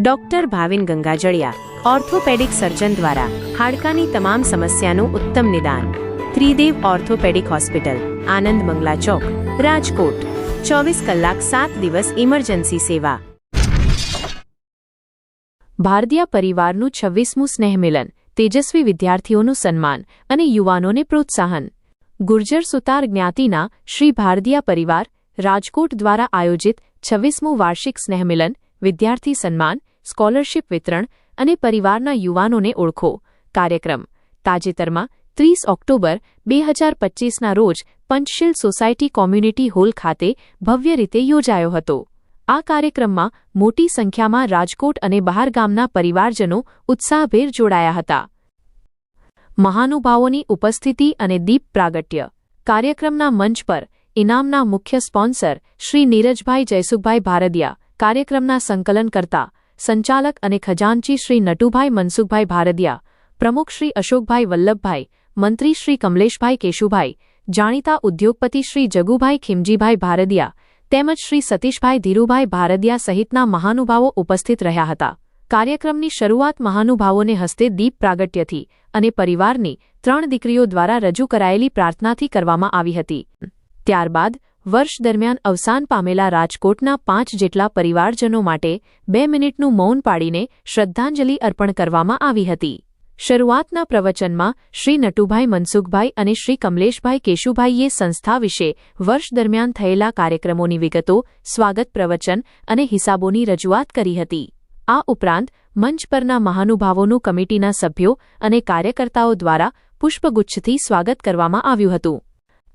Doctor Bhavin Gangajaliya, orthopedic surgeon દ્વારા હાડકાની તમામ સમસ્યાનું ઉત્તમ નિદાન. Tridev orthopedic hospital, Anand Mangla Chowk, Rajkot. ચોવીસ કલાક સાત દિવસ ઇમરજન્સી સેવા. ભારતીય પરિવારનું છવ્વીસમું સ્નેહમિલન, તેજસ્વી વિદ્યાર્થીઓનું સન્માન અને યુવાનોને પ્રોત્સાહન. ગુર્જર સુતાર જ્ઞાતિના શ્રી ભારતીય પરિવાર, રાજકોટ દ્વારા આયોજિત છવ્વીસમું વાર્ષિક સ્નેહમિલન, વિદ્યાર્થી સન્માન સ્કોલરશીપ વિતરણ અને પરિવારના યુવાનોને ઓળખો. કાર્યક્રમ. તાજેતરમાં ત્રીસ ઓક્ટોબર બે હજાર પચ્ચીસના રોજ પંચશીલ સોસાયટી કોમ્યુનિટી હોલ ખાતે ભવ્ય રીતે યોજાયો હતો. આ કાર્યક્રમમાં મોટી સંખ્યામાં રાજકોટ અને બહારગામના પરિવારજનો ઉત્સાહભેર જોડાયા હતા. મહાનુભાવોની ઉપસ્થિતિ અને દીપ પ્રાગટ્ય. કાર્યક્રમના મંચ પર ઇનામના મુખ્ય સ્પોન્સર શ્રી નીરજભાઈ જયસુખભાઈ ભારદિયા. કાર્યક્રમના સંકલનકર્તા સંચાલક અને ખજાનચી શ્રી નટુભાઈ મનસુખભાઈ ભારદિયા, પ્રમુખ શ્રી અશોકભાઈ વલ્લભભાઈ, મંત્રી શ્રી કમલેશભાઈ કેશુભાઈ, જાણીતા ઉદ્યોગપતિ શ્રી જગુભાઈ ખીમજીભાઈ ભારદિયા તેમજ શ્રી સતીશભાઈ ધીરુભાઈ ભારદિયા સહિતના મહાનુભાવો ઉપસ્થિત રહ્યા હતા. કાર્યક્રમની શરૂઆત મહાનુભાવોને હસ્તે દીપ પ્રાગટ્યથી અને પરિવારની ત્રણ દીકરીઓ દ્વારા રજૂ કરાયેલી પ્રાર્થનાથી કરવામાં આવી હતી. ત્યારબાદ વર્ષ દરમિયાન અવસાન પામેલા રાજકોટના પાંચ જેટલા પરિવારજનો માટે બે મિનિટનું મૌન પાડીને શ્રદ્ધાંજલિ અર્પણ કરવામાં આવી હતી. શરૂઆતના પ્રવચનમાં શ્રી નટુભાઈ મનસુખભાઈ અને શ્રી કમલેશભાઈ કેશુભાઈએ સંસ્થા વિશે વર્ષ દરમિયાન થયેલા કાર્યક્રમોની વિગતો, સ્વાગત પ્રવચન અને હિસાબોની રજૂઆત કરી હતી. આ ઉપરાંત મંચ પરના મહાનુભાવોનું કમિટીના સભ્યો અને કાર્યકર્તાઓ દ્વારા પુષ્પગુચ્છથી સ્વાગત કરવામાં આવ્યું હતું.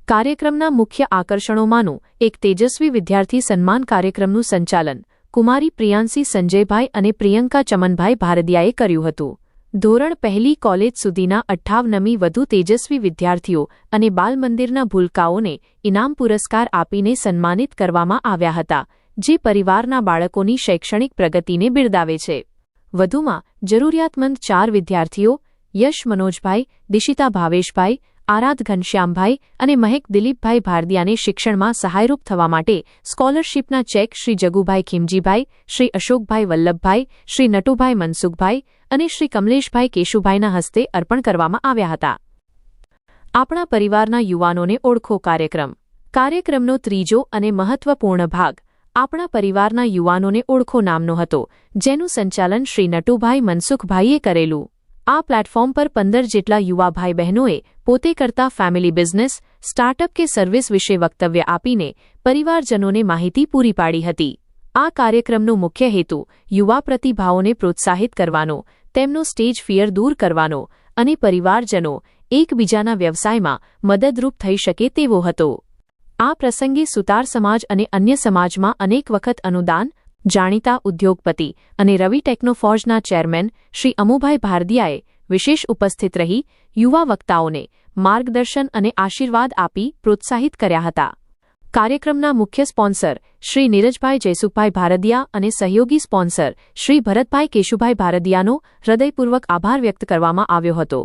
કાર્યક્રમના મુખ્ય આકર્ષણોમાંનું એક તેજસ્વી વિદ્યાર્થી સન્માન કાર્યક્રમનું સંચાલન કુમારી પ્રિયાંશી સંજયભાઈ અને પ્રિયંકા ચમનભાઈ ભારદિયાએ કર્યું હતું. ધોરણ પહેલી કોલેજ સુધીના અઠ્ઠાવનમી વધુ તેજસ્વી વિદ્યાર્થીઓ અને બાલમંદિરના ભૂલકાઓને ઇનામ પુરસ્કાર આપીને સન્માનિત કરવામાં આવ્યા હતા, જે પરિવારના બાળકોની શૈક્ષણિક પ્રગતિને બિરદાવે છે. વધુમાં, જરૂરિયાતમંદ ચાર વિદ્યાર્થીઓ, યશ મનોજભાઈ, દિશિતા ભાવેશભાઈ આરાધ ઘનશ્યામભાઈ અને મહેક દિલીપભાઈ ભારદિયાને શિક્ષણમાં સહાયરૂપ થવા માટે સ્કોલરશીપના ચેક શ્રી જગુભાઈ ખીમજીભાઈ, શ્રી અશોકભાઈ વલ્લભભાઈ, શ્રી નટુભાઈ મનસુખભાઈ અને શ્રી કમલેશભાઈ કેશુભાઈના હસ્તે અર્પણ કરવામાં આવ્યા હતા. આપણા પરિવારના યુવાનોને ઓળખો કાર્યક્રમ. કાર્યક્રમનો ત્રીજો અને મહત્વપૂર્ણ ભાગ આપણા પરિવારના યુવાનોને ઓળખો નામનો હતો, જેનું સંચાલન શ્રી નટુભાઈ મનસુખભાઈએ કરેલું. આ પ્લેટફોર્મ પર પંદર જેટલા યુવા ભાઈ બહેનોએ પોતે કરતા ફેમિલી બિઝનેસ, સ્ટાર્ટઅપ કે સર્વિસ વિશે વક્તવ્ય આપીને પરિવારજનોને માહિતી પૂરી પાડી હતી. આ કાર્યક્રમનો મુખ્ય હેતુ યુવા પ્રતિભાઓને પ્રોત્સાહિત કરવાનો, તેમનો સ્ટેજ ફિયર દૂર કરવાનો અને પરિવારજનો એકબીજાના વ્યવસાયમાં મદદરૂપ થઈ શકે તેવો હતો. આ પ્રસંગે સુતાર સમાજ અને અન્ય સમાજમાં અનેક વખત અનુદાન જાણીતા ઉદ્યોગપતિ અને રવિ ટેકનોફોર્જના ચેરમેન શ્રી અમુભાઈ ભારદિયાએ વિશેષ ઉપસ્થિત રહી યુવા વક્તાઓને માર્ગદર્શન અને આશીર્વાદ આપી પ્રોત્સાહિત કર્યા હતા. કાર્યક્રમના મુખ્ય સ્પોન્સર શ્રી નીરજભાઈ જયસુખભાઈ ભારદિયા અને સહયોગી સ્પોન્સર શ્રી ભરતભાઈ કેશુભાઈ ભારદિયાનો હૃદયપૂર્વક આભાર વ્યક્ત કરવામાં આવ્યો હતો.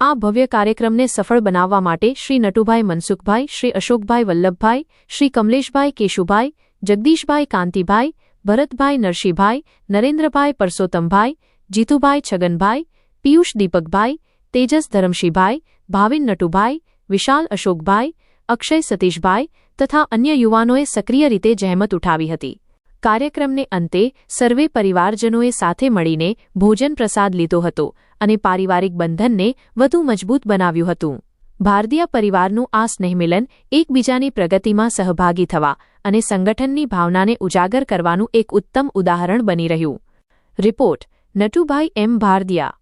આ ભવ્ય કાર્યક્રમને સફળ બનાવવા માટે શ્રી નટુભાઈ મનસુખભાઈ, શ્રી અશોકભાઈ વલ્લભભાઈ, શ્રી કમલેશભાઈ કેશુભાઈ, જગદીશભાઈ કાંતિભાઈ ભરતભાઈ નરસિંહભાઈ, નરેન્દ્રભાઈ પરસોત્તમભાઈ, જીતુભાઈ છગનભાઈ, પિયુષ દીપકભાઈ, તેજસ ધરમશીભાઈ ભાવિન નટુભાઈ, વિશાલ અશોકભાઈ, અક્ષય સતીશભાઈ તથા અન્ય યુવાનોએ સક્રિય રીતે જહેમત ઉઠાવી હતી. કાર્યક્રમને અંતે સર્વે પરિવારજનોએ સાથે મળીને ભોજન પ્રસાદ લીધો હતો અને પારિવારિક બંધનને વધુ મજબૂત બનાવ્યું હતું. ભારતીય પરિવારનું આ સ્નેહમિલન એકબીજાની પ્રગતિમાં સહભાગી થવા અને સંગઠનની ભાવનાને ઉજાગર કરવાનું એક ઉત્તમ ઉદાહરણ બની રહ્યું. Report, Natubhai M Bhardiya.